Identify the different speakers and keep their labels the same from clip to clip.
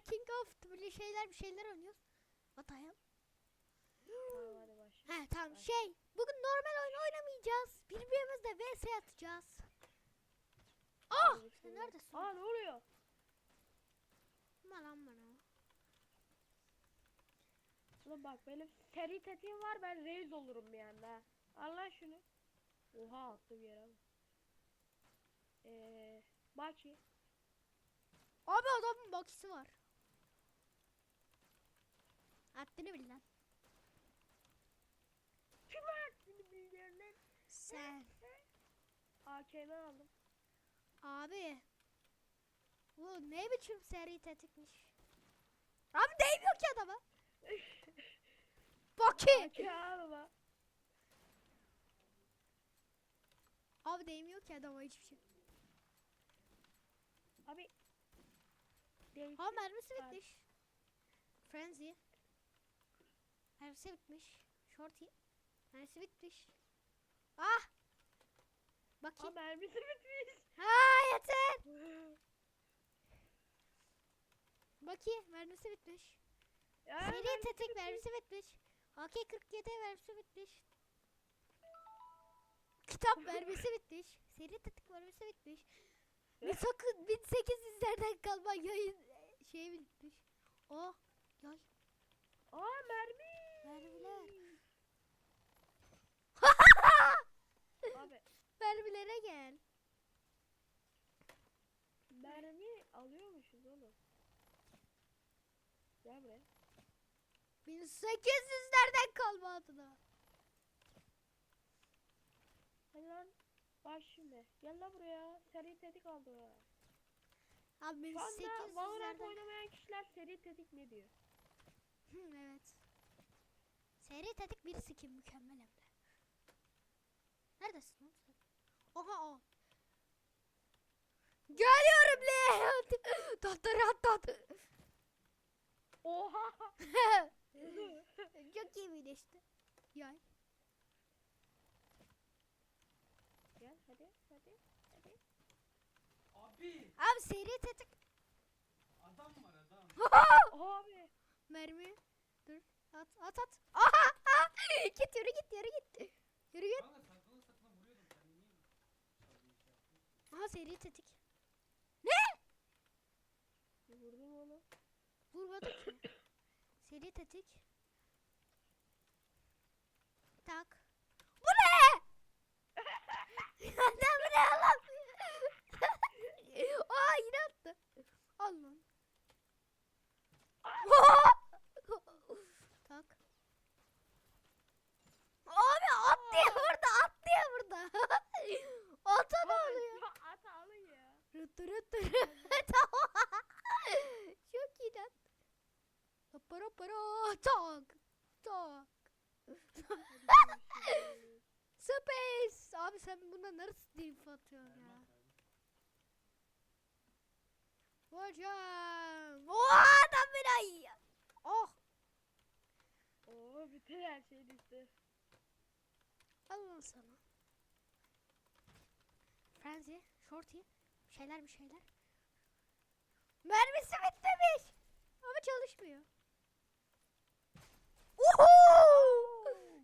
Speaker 1: King of böyle şeyler bir şeyler oynuyoruz. Atayım.
Speaker 2: Tamam hadi başla.
Speaker 1: He tamam şey bugün normal oyun oynamayacağız. Birbirimizle vs atacağız. Ah
Speaker 2: Hadi
Speaker 1: sen neredesin?
Speaker 2: Aa ne oluyor?
Speaker 1: Aman lan bana.
Speaker 2: Ulan bak benim seri tetiğim var ben reis olurum bir anda. Al lan şunu. Oha attım yere bak. Eee Baki.
Speaker 1: Abi adamın bakisi var. Haddini bil lan.
Speaker 2: Kim seni bilgilerden?
Speaker 1: Sen.
Speaker 2: AKM aldım.
Speaker 1: Abi. Bu ne biçim seri tetikmiş. Abi değmiyor ki adama. Baki.
Speaker 2: AK alma.
Speaker 1: Abi değmiyor ki adama hiçbir şey.
Speaker 2: Abi. Değil.
Speaker 1: Ha mermisi bitmiş. Frenzy. Mermisi bitmiş. Shorty. Mermisi bitmiş. Ah.
Speaker 2: Aa
Speaker 1: Bakayım.
Speaker 2: mermisi bitmiş.
Speaker 1: Ha yeter. Bakayım mermisi bitmiş.
Speaker 2: Ya,
Speaker 1: Seri
Speaker 2: mermisi
Speaker 1: tetik
Speaker 2: bitmiş.
Speaker 1: mermisi bitmiş. AK-47 mermisi bitmiş. Kitap mermisi bitmiş. Seri tetik mermisi bitmiş. Bir sakın 1800'lerden kalma yayın e, şey bitmiş. Oh yay
Speaker 2: Aa mermi.
Speaker 1: Mermiler.
Speaker 2: Abi
Speaker 1: Mermilere gel.
Speaker 2: mermi alıyormuşuz oğlum. Gel buraya.
Speaker 1: 1800'lerden kalma adına.
Speaker 2: Hadi lan. Bak şimdi. Gel lan buraya. Seri tetik aldı.
Speaker 1: Abi
Speaker 2: Şu anda Valorant
Speaker 1: 1800'lerden.
Speaker 2: oynamayan kişiler seri tetik ne diyor?
Speaker 1: Hı, evet. Seri tetik bir skin mükemmel hem de. Neredesin lan sen? Oha o. Geliyorum Leon. Tatlı tat.
Speaker 2: Oha!
Speaker 1: Çok iyi bir işte. Yay.
Speaker 2: Gel hadi hadi hadi.
Speaker 3: Abi
Speaker 1: Abi seri tetik.
Speaker 3: adam var adam.
Speaker 2: Abi.
Speaker 1: Mermi. At at at. Aha! aha! git yürü git yürü git. Yürü git. Aha seri tetik.
Speaker 2: Vurdum onu.
Speaker 1: Vurmadı ki. Seri tetik. Tak. Bu ne? Lan bu ne lan? Aa yine attı. Al lan. tak. Abi atlıyor burada atlıyor burada. Ata ne oluyor?
Speaker 2: Ya at alın ya.
Speaker 1: Rıtı rıtı rıtı. Çok iyi lan. Para para tak tak. Space. Abi sen buna nasıl diff atıyorsun ya?
Speaker 3: Vermez vermez.
Speaker 1: Hocam. O adam beni yiyor. Oh.
Speaker 2: Oo bütün her şey düştü.
Speaker 1: Al lan sana. Frenzy, Shorty, bir şeyler bir şeyler. Mermisi bitmemiş. Ama çalışmıyor. Uhu!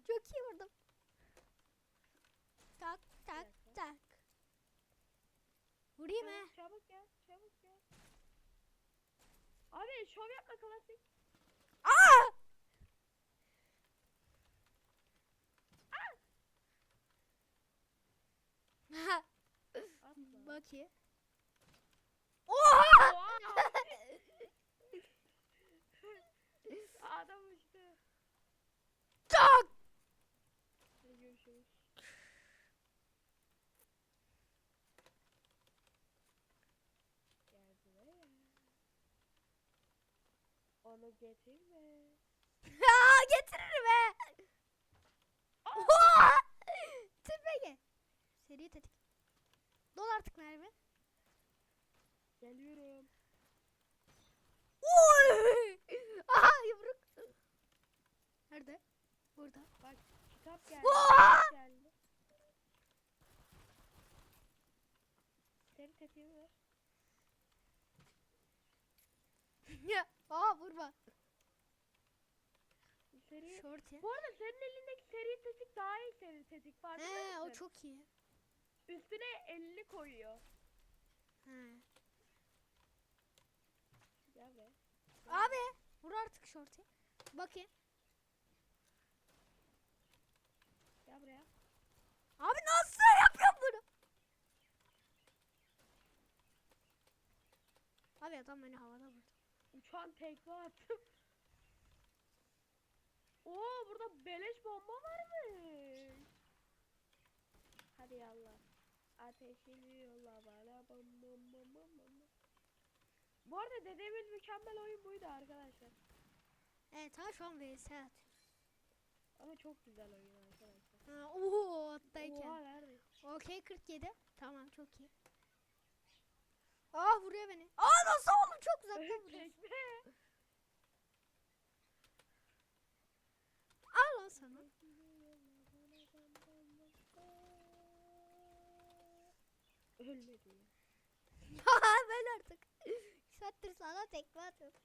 Speaker 1: Çok iyi vurdum. Tak tak tak. Vurayım.
Speaker 2: Çabuk, çabuk gel çabuk gel. Abi şov yapma klasik.
Speaker 1: Aa!
Speaker 2: Atma.
Speaker 1: Bakayım. Oha!
Speaker 2: Adam uçtu.
Speaker 1: Tak!
Speaker 2: Görüşürüz. Gel buraya. Onu getirme.
Speaker 1: Aa, getiririm he. Oha! Tipe gel. Seri tetik. Dol artık mermi.
Speaker 2: Geliyorum.
Speaker 1: Oy! Aha yumruk. Nerede? Burada.
Speaker 2: Bak kitap geldi. Kitap geldi. Seni tetiği ver.
Speaker 1: Ya, aa vurma.
Speaker 2: Seri.
Speaker 1: Shorty.
Speaker 2: Bu arada senin elindeki seri tetik daha iyi seri tetik farkında
Speaker 1: He o
Speaker 2: mısın?
Speaker 1: çok iyi.
Speaker 2: Üstüne 50 koyuyor.
Speaker 1: He.
Speaker 2: Gel be.
Speaker 1: Abi vur artık Shorty. Bakayım.
Speaker 2: Gel buraya.
Speaker 1: Abi nasıl yapıyorsun bunu? Abi adam beni havada vurdu.
Speaker 2: Uçan tekme attım. Oo burada beleş bomba varmış. Hadi yallah. Ateşini yolla bana bam bam bam bam. Bu arada dedemin mükemmel oyun buydu arkadaşlar.
Speaker 1: Evet ha şu an vs.
Speaker 2: Ama çok güzel oyun arkadaşlar.
Speaker 1: Ha, ooo attayken.
Speaker 2: Oha nerede?
Speaker 1: Okey 47. Tamam çok iyi. Aa vuruyor beni. Aa nasıl oğlum çok uzaktan vuruyor. Al lan sana.
Speaker 2: Ölmedi ya.
Speaker 1: ben artık. Sattır sana tekme atıyorum.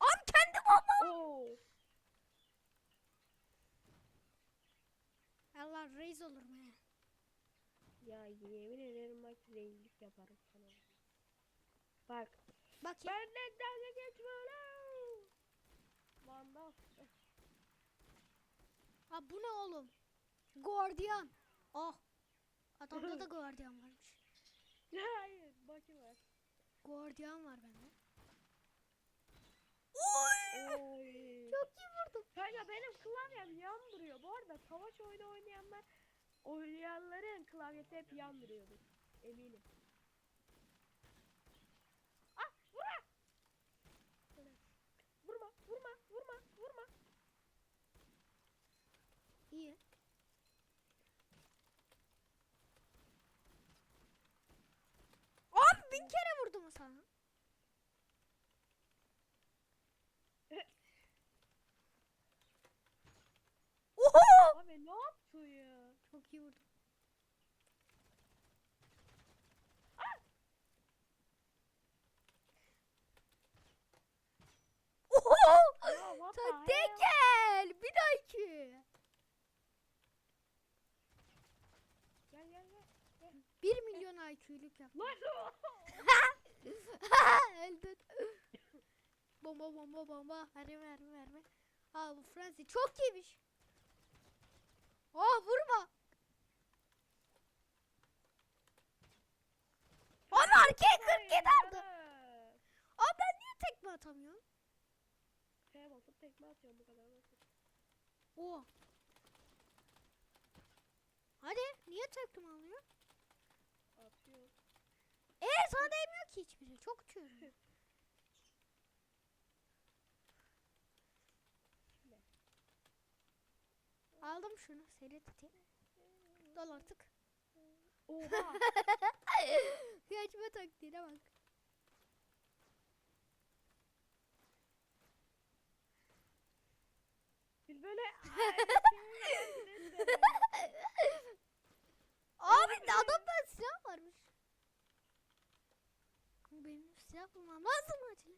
Speaker 1: Abi kendi.
Speaker 2: Oo.
Speaker 1: Allah reis olur mu ya?
Speaker 2: Ya yemin ederim bak reislik yaparım sana. Bak.
Speaker 1: Bak.
Speaker 2: Benden dalga geçme lan. Vandal.
Speaker 1: Aa, bu ne oğlum? Guardian. Oh. Adamda da guardian varmış.
Speaker 2: Hayır bakı var.
Speaker 1: Guardian var bende. Oy!
Speaker 2: Oy.
Speaker 1: Çok iyi vurdum.
Speaker 2: Kanka benim klavyem yan duruyor. Bu arada savaş oyunu oynayanlar oynayanların klavyesi hep yan duruyordur. Eminim. Ah vurma. Vurma vurma vurma vurma.
Speaker 1: İyi. Abi bin kere vurdum sana. Oho!
Speaker 2: Abi ne yaptı ya?
Speaker 1: Çok iyi vurdum. Oho!
Speaker 2: Ya what the
Speaker 1: Taktiğe
Speaker 2: hell?
Speaker 1: gel. Bir dahaki.
Speaker 2: Gel gel gel.
Speaker 1: 1 milyon IQ'luk yap.
Speaker 2: Lan
Speaker 1: Öldün. bomba bomba bomba. Verme verme verme. Aa bu Fransi çok iyiymiş. Aa vurma. Abi arkaya 47 aldı. Abi ben niye tekme atamıyorum?
Speaker 2: Şeye basıp tekme atıyorum bu kadar basit.
Speaker 1: Oo. Hadi niye tekme alıyor?
Speaker 2: Atıyor.
Speaker 1: Ee sana değmiyor ki hiçbiri. Çok uçuyorum. Aldım şunu. Seri tutayım. Dol artık.
Speaker 2: Oha.
Speaker 1: Kaçma taktiğine bak.
Speaker 2: Biz böyle
Speaker 1: Abi silah varmış. Benim silah bulmam lazım acil.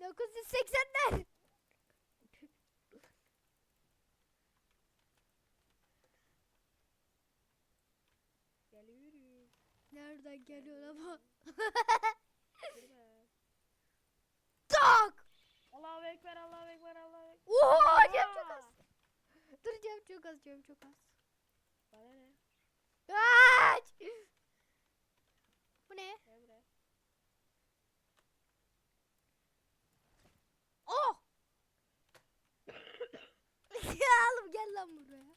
Speaker 1: 980'ler.
Speaker 2: Geliyoruz.
Speaker 1: Nereden geliyor ama? Tak!
Speaker 2: Allahu ekber, Allahu ekber, Allahu ekber.
Speaker 1: Oha cem çok az. Dur cem çok az cem çok az.
Speaker 2: Bana ne?
Speaker 1: Kaç! Ne?
Speaker 2: Emre.
Speaker 1: Oh! ya oğlum gel lan buraya.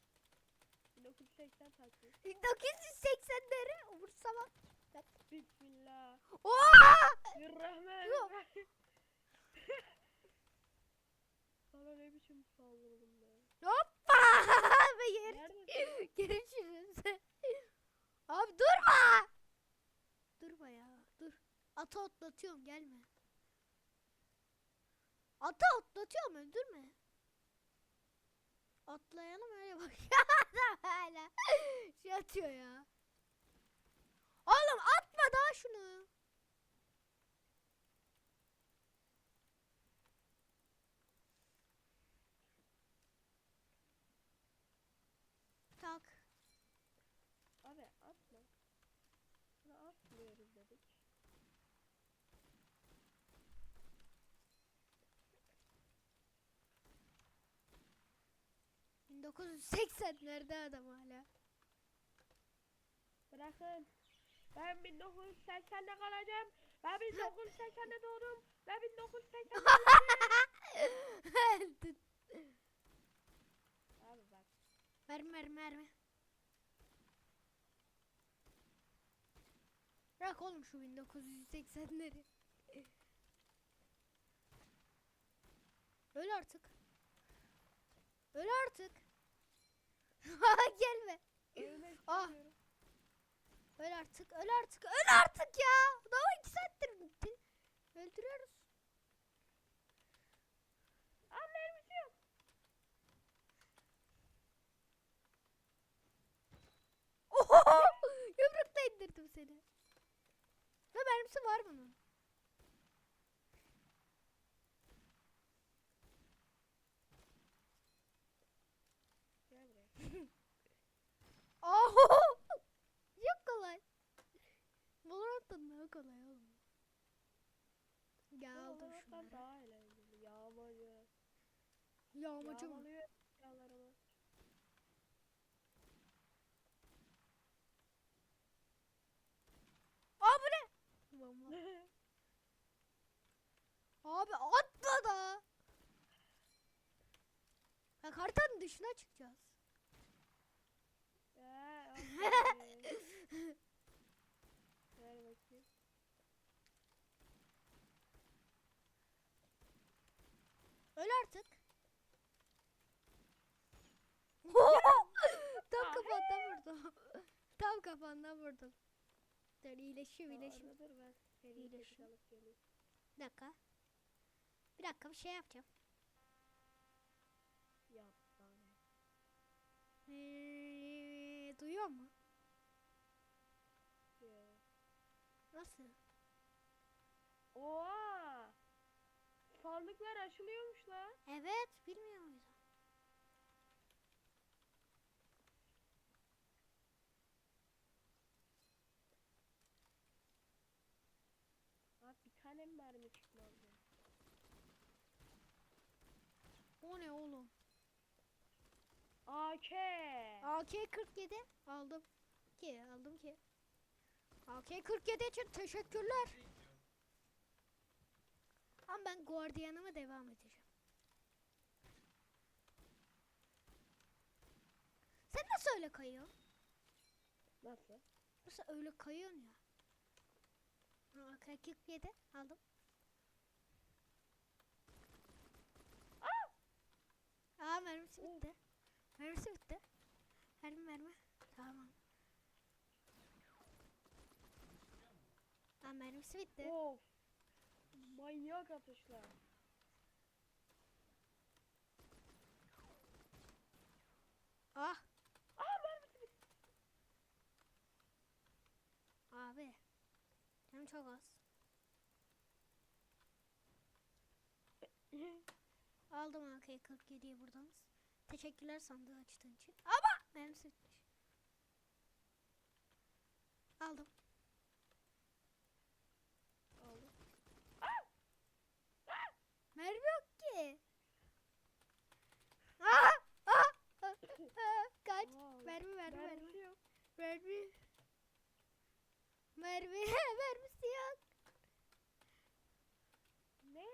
Speaker 2: 1980 taktik.
Speaker 1: 980'leri umursamam.
Speaker 2: Bismillah.
Speaker 1: Oha!
Speaker 2: Bismillahirrahmanirrahim. Sana ne biçim saldırdım ben?
Speaker 1: Hoppa! Ve yer-? Görüşürüz. Abi durma! Ata atlatıyorum gelme. Ata atlatıyorum öldürme. Atlayalım öyle bak. Hala şey atıyor ya. şunu. Tak.
Speaker 2: Abi atma. Sana atmıyoruz dedik.
Speaker 1: Bin 1980'lerde adam hala.
Speaker 2: Bırakın. Ben 1980'de kalacağım. Ben 1980'de doğdum. Ben 1980'de
Speaker 1: Öldün.
Speaker 2: Abi bak.
Speaker 1: Mermi mermi mermi. Bırak oğlum şu 1980'leri. Öl artık. Öl artık. Gelme.
Speaker 2: Ölmek
Speaker 1: Ah. Öl artık. Öl artık. Öl artık ya. Daha iki saattir bitti. Öldürüyoruz.
Speaker 2: Aa mermisi yok.
Speaker 1: Oho! Yumrukla indirdim seni. Ve mermisi var bunun.
Speaker 2: Gel buraya.
Speaker 1: Oho! Çok kolay. Valorant'tan daha kolay oğlum. Gel aldım
Speaker 2: Valorant'tan
Speaker 1: şunları.
Speaker 2: daha eğlenceli. Yağmacı.
Speaker 1: Yağmacı mı?
Speaker 2: Yağmalıyor silahlarımı.
Speaker 1: Aa bu ne? Abi atla da. Bak haritanın dışına çıkacağız.
Speaker 2: Eee, aferin. Ver bakayım.
Speaker 1: Öl artık. Tam
Speaker 2: Ah,
Speaker 1: kafandan vurdum. Tam kafandan vurdum. Dur iyileşiyor iyileşiyor.
Speaker 2: Aa, Dur ben
Speaker 1: İyileşim. Bir dakika. Bir dakika bir şey yapacağım.
Speaker 2: Yap bana.
Speaker 1: Ee, duyuyor mu?
Speaker 2: Yo.
Speaker 1: Nasıl?
Speaker 2: Oha! Sandıklar açılıyormuş lan.
Speaker 1: Evet bilmiyor muydun?
Speaker 2: Abi bir tane mi mermi çıkmadı?
Speaker 1: O ne oğlum?
Speaker 2: AK!
Speaker 1: AK-47 aldım. Ki aldım ki. AK-47 için teşekkürler. Ama ben guardiyanıma devam edeceğim. Sen nasıl öyle kayıyorsun?
Speaker 2: Nasıl?
Speaker 1: Nasıl öyle kayıyorsun ya? Ha, AK-47 aldım. Aa mermisi bitti. Mermisi bitti. Mermi mermi. Tamam. Aa mermisi bitti.
Speaker 2: Of! Manyak atışlar.
Speaker 1: Ah
Speaker 2: Aa mermisi bitti.
Speaker 1: abi. Canım çok az. Aldım AK-47'yi buradan. Teşekkürler sandığı açtığın için. Ama mermisi bitmiş. Aldım.
Speaker 2: Aldım.
Speaker 1: Mermi yok ki. Aa! Aa! Aa! Aa! Kaç.
Speaker 2: Aa,
Speaker 1: Mermi mermi mermi. Mermi. Mermi. Mermisi yok.
Speaker 2: Ne?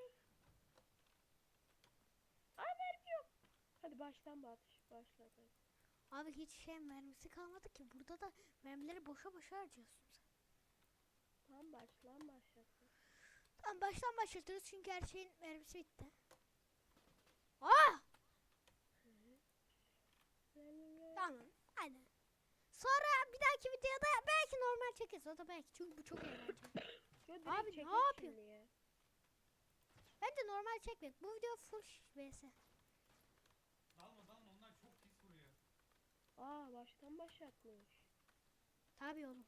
Speaker 2: Aa mermi yok. Hadi baştan bir atış. Başlat hadi.
Speaker 1: Abi hiç şey mermisi kalmadı ki. Burada da mermileri boşa boşa harcıyorsun sen.
Speaker 2: Tamam başlan başlasın.
Speaker 1: Tamam baştan başlatıyoruz çünkü her şeyin mermisi bitti. Ah! Tamam. Hadi. Sonra bir dahaki videoda belki normal çekeriz. O da belki. Çünkü bu çok eğlenceli. Abi, ne yapıyorsun? Bence normal çekmek. Bu video full vs.
Speaker 3: Aa baştan başlatmış. Tabii oğlum.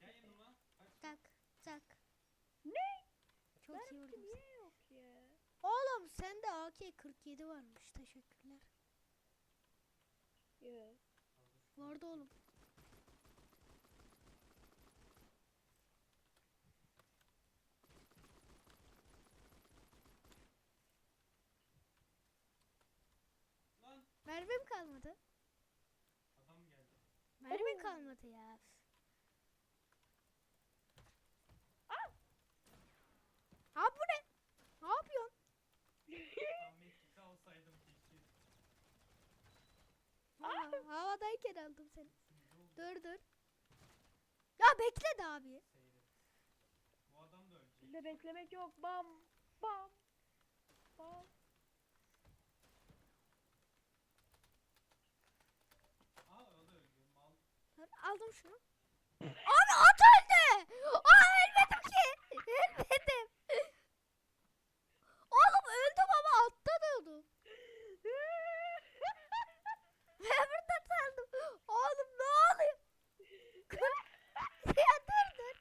Speaker 3: Gel
Speaker 2: yanıma. Tak tak.
Speaker 1: Ne? Çok Benim
Speaker 2: iyi
Speaker 1: vurdum.
Speaker 2: Niye yok ya?
Speaker 1: Oğlum sende AK-47 varmış. Teşekkürler.
Speaker 2: Evet.
Speaker 1: Vardı oğlum. Mermim kalmadı.
Speaker 3: adam geldi.
Speaker 1: Mermim
Speaker 2: Oo.
Speaker 1: kalmadı ya. Abi bu ne? Ne yapıyorsun?
Speaker 3: Tam mekikte olsaydım keşke.
Speaker 1: Aa, havadayken aldım seni. Dur dur. Ya bekle de abi.
Speaker 3: seyret. Bu adam da ölecek.
Speaker 2: Bizde beklemek yok. Bam. Bam. Bam.
Speaker 3: Aa o da öldü. Mal.
Speaker 1: Dur, aldım şunu. Abi at öldü. Aa ölmedim ki. Ölmedim. Oğlum öldüm ama attan öldüm. Ben burada sandım. Oğlum ne oluyor? ya dur dur.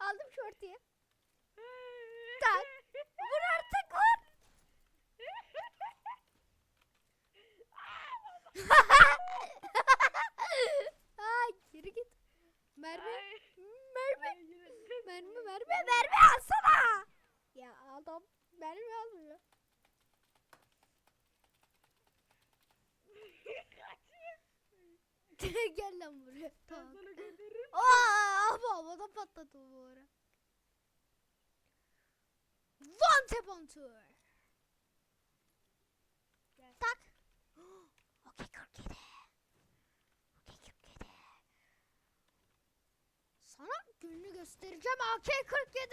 Speaker 1: Aldım şortiyi. Tak. Vur artık vur. Ay geri git. Mermi.
Speaker 2: Ay.
Speaker 1: Mermi.
Speaker 2: Ay, yine-
Speaker 1: Mermi mermi alsana. Ya adam mermi almıyor. Gel lan buraya. Tamam. Aa, ama havada patladı bu ara. One tap on tour.
Speaker 2: Gel.
Speaker 1: Tak. Okey 47. Okey 47. Sana gününü göstereceğim AK 47.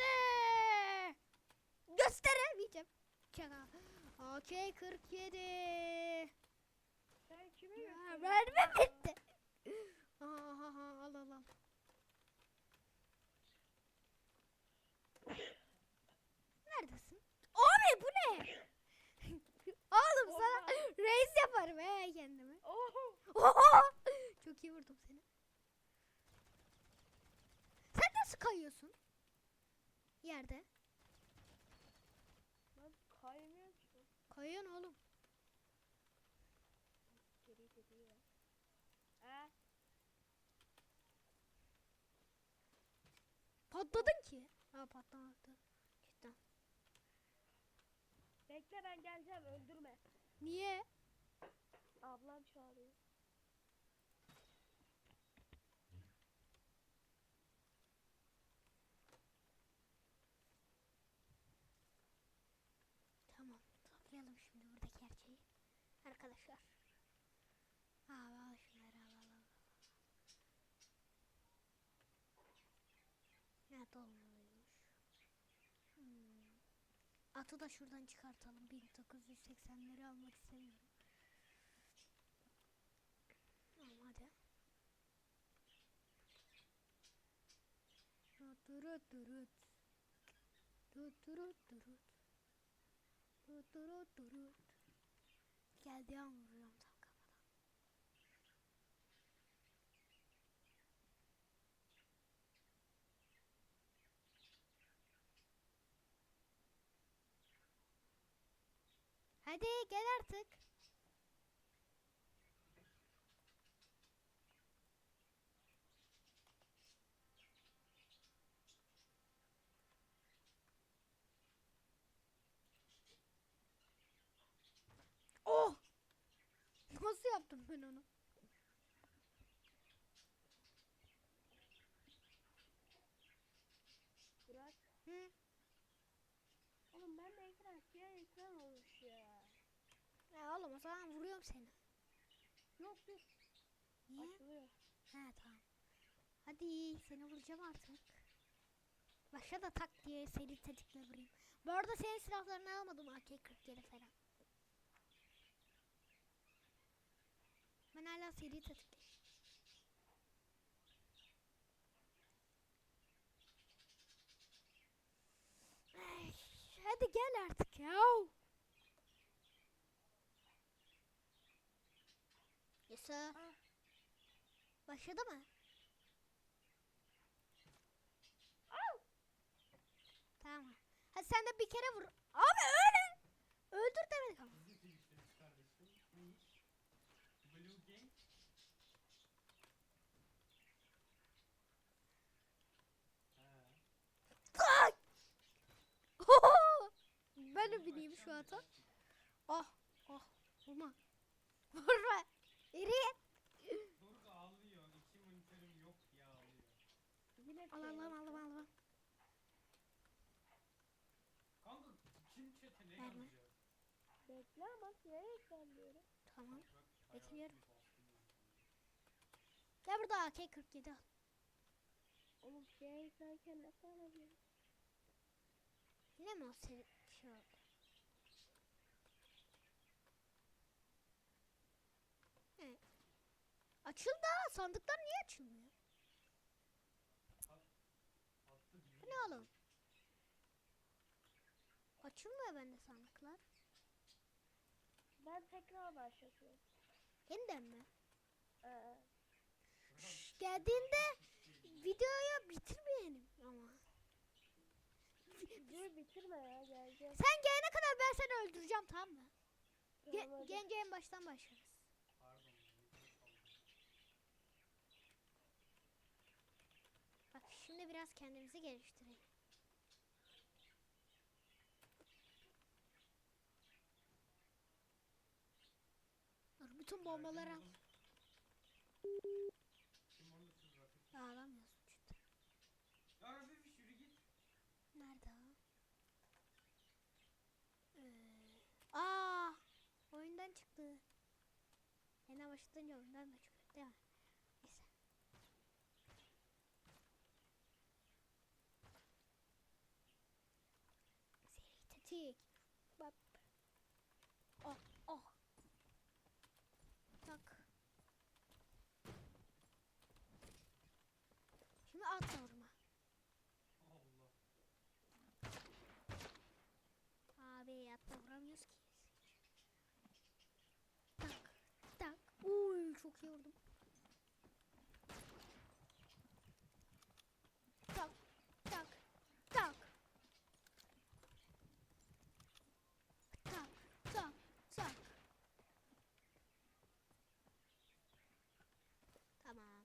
Speaker 1: Gösteremeyeceğim. Şaka. AK 47.
Speaker 2: Sen kime gösteriyorsun
Speaker 1: mermi bitti. Aha, aha, al al al. Neredesin? Abi bu ne? Oğlum sana reis yaparım he kendimi.
Speaker 2: Oho.
Speaker 1: Oho! Çok iyi vurdum seni. Sen nasıl kayıyorsun? Yerde.
Speaker 2: Lan kaymıyor ki.
Speaker 1: Kayıyorsun oğlum.
Speaker 2: Geri. Ha?
Speaker 1: Patladın ki. Ha patlamadı. Cidden.
Speaker 2: Bekle ben geleceğim öldürme.
Speaker 1: Niye?
Speaker 2: Ablam çağırıyor.
Speaker 1: Tamam. Toplayalım şimdi buradaki her şeyi. Arkadaşlar. Al al şunları al al al. Dolmalıymış. Hmm. Atı da şuradan çıkartalım. 1980'leri almak istemiyorum. Tamam hadi. Durut durut. Durut durut durut. Durut durut durut. Geldi an vuruyorum tam kafadan. Hadi gel artık. Oh! Nasıl yaptım ben onu?
Speaker 2: Burak.
Speaker 1: Hı?
Speaker 2: Oğlum ben de ekran ekran olmuş ya.
Speaker 1: Ya oğlum o zaman vuruyorum seni.
Speaker 2: Yok yok.
Speaker 1: Niye?
Speaker 2: Açılıyor.
Speaker 1: He tamam. Hadi seni vuracağım artık. Başa da tak diye seri tetikle vurayım. Bu arada senin silahlarını almadım AK-47 falan. Ben hala seri tetikteyim. Ay, Hadi gel artık ya.
Speaker 2: Ah.
Speaker 1: Başladı mı? Tamam. Hadi sen de bir kere vur. Abi öyle. Öldür demedik ama. Ben de bineyim şu ata. Ah ah vurma. Vurma. İri.
Speaker 3: Doruk ağlıyor. İki monitörüm yok diye ağlıyor.
Speaker 2: Yine
Speaker 1: Al al al al al. al.
Speaker 3: Kanka kim chat'e ne
Speaker 1: Verme.
Speaker 3: yazacak?
Speaker 2: Bekle ama sıraya ekranlıyorum.
Speaker 1: Tamam.
Speaker 3: Bak,
Speaker 1: Bekliyorum.
Speaker 3: bastım ya.
Speaker 1: Gel burada AK-47 al.
Speaker 2: Oğlum sıraya ekranken nasıl alabilirim?
Speaker 1: Yine mi o seri şey oldu? Evet. Açıldı ha. Sandıklar niye açılmıyor? Bu ne oğlum? Açılmıyor bende sandıklar.
Speaker 2: Ben tekrar başlatıyorum.
Speaker 1: Yeniden mi?
Speaker 2: Ee,
Speaker 1: Şş, geldiğinde videoyu bitirmeyelim ama.
Speaker 2: dur bitirme ya geleceğim.
Speaker 1: Sen gelene kadar ben seni öldüreceğim tamam mı? Ge
Speaker 2: Tamam, hadi.
Speaker 1: gence en baştan başlarız. Şimdi biraz kendimizi geliştirelim. Dur bütün bombaları al. Alamıyorsun cidden.
Speaker 3: Ya Rafik yürü git.
Speaker 1: Nerede o? Ee, aa, oyundan çıktı. Yine başlayınca oyundan da çıkıyor Tetik. Bak. Oh, oh. Tak. Şimdi atla vurma.
Speaker 3: Allah.
Speaker 1: Abi atla vuramıyoruz ki. Tak. Tak. Uy çok iyi vurdum. Tak. Tak. Tak. Tak. Tak. Tak. Tamam.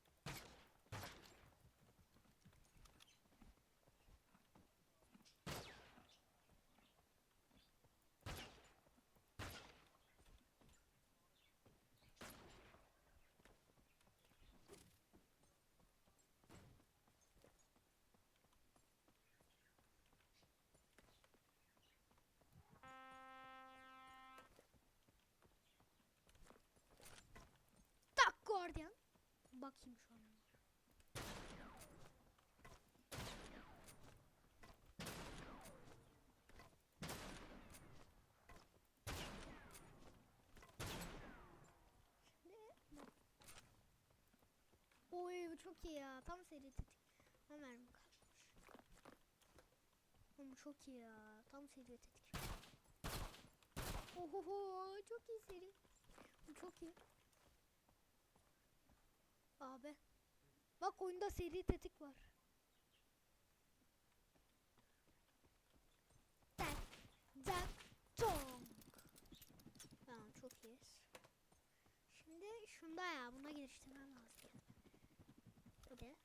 Speaker 1: Tak Guardian. Bakayım şu an. Oy bu çok iyi ya. Tam seri tetik. Ama mermi kalmış. Oğlum çok iyi ya. Tam seri tetik. Ohoho çok iyi seri. Bu çok iyi. Abi. Bak oyunda seri tetik var. Tak. Tak. Tonk. Tamam çok iyiyiz. Şimdi şunda ya buna geliştirmem lazım. Hadi.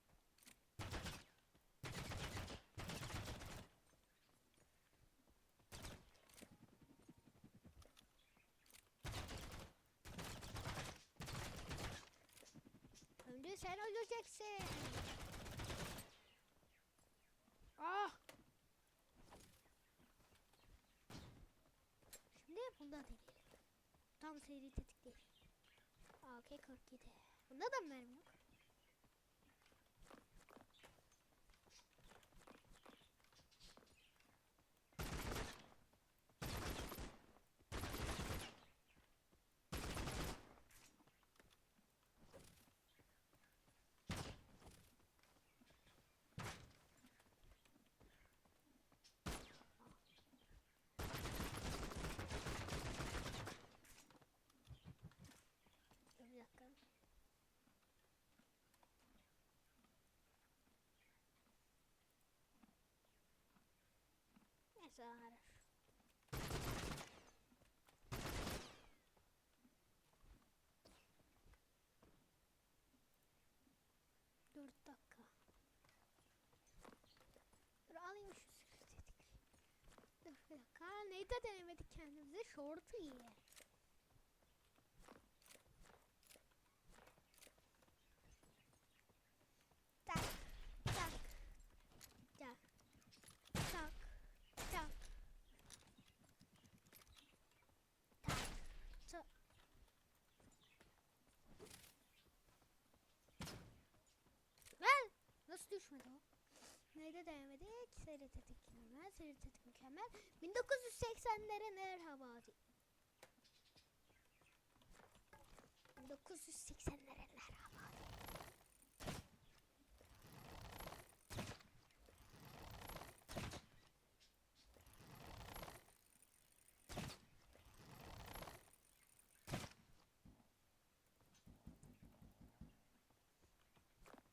Speaker 1: Önce sen öleceksin. Ah. Şimdi bunda deneyelim. Tam seri tetik değil. AK-47. Bunda da mı mermi? Dur bir dakika. Zarar. Dört dakika. Dur alayım şu sürü dedik. Dur bir dakika. Neyi de denemedik kendimize? Şortu iyi. Tak. Tak. Tak. Tak. Tak. Tak. Tak. Lan! Düşmedi o? Neyde denemedik? Seri tetik mükemmel. Seri tetik mükemmel. 1980'lere merhaba. di- 1980'lere merhaba.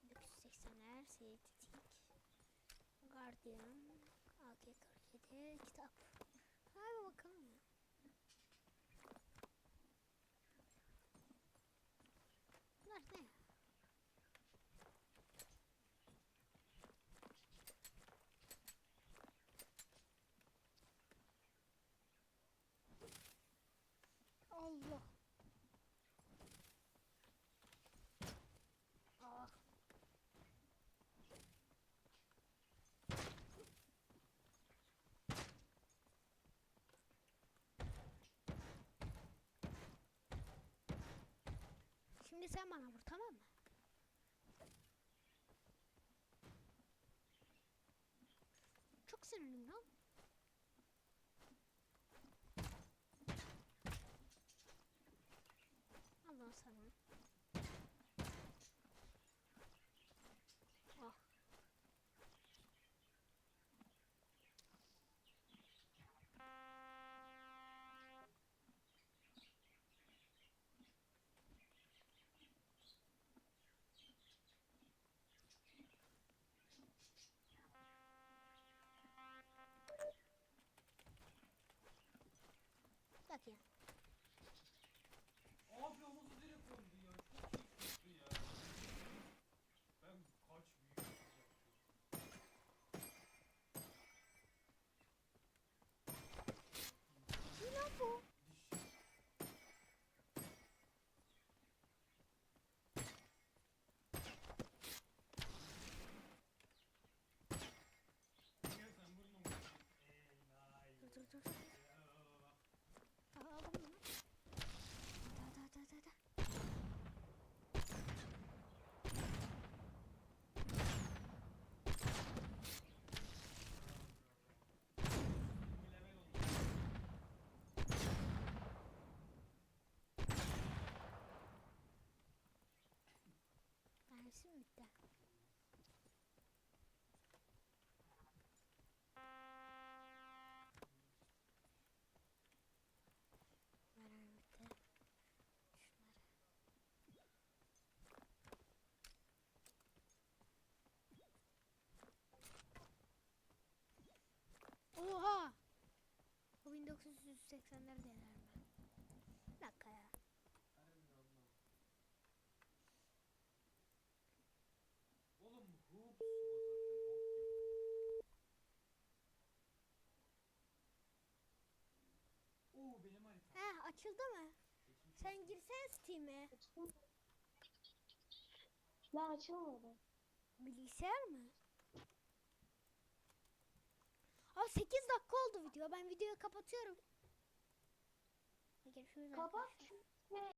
Speaker 1: ...1980'ler, seri tetik... Guardian, AK-47, kitap. Hadi bakalım ya. Bunlar ne ya? Allah. Ah. Şimdi sen bana vur tamam mı? Çok sinirliyim lan. Allah sana. Ah. Bak ya.
Speaker 3: Abi omuzu direkt döndü ya. Çok iyi çıktı ya. Ben kaç büyük yapacaktım.
Speaker 1: Ne lan bu?
Speaker 3: Diş. Gel sen vurma bunu. Ey
Speaker 1: Dur dur dur.
Speaker 3: nay.
Speaker 1: dur. Aa, aldım bunu. Da da da da da.
Speaker 3: Bir level oldu.
Speaker 1: Mersi mi bitti? Merhaba bitti. Şunları. Oha! Bu 1980'ler değerler mi? Bir dakika ya.
Speaker 3: Oğlum hoops o. Oo benim haritam.
Speaker 1: He açıldı mı?
Speaker 3: Geçmiş
Speaker 1: Sen
Speaker 3: olsun.
Speaker 1: girsene Steam'e.
Speaker 2: Lan açılmadı.
Speaker 1: Bilgisayar mı? Aa 8 dakika oldu video. Ben videoyu kapatıyorum. Görüşürüz
Speaker 2: Kapat.
Speaker 1: arkadaşlar.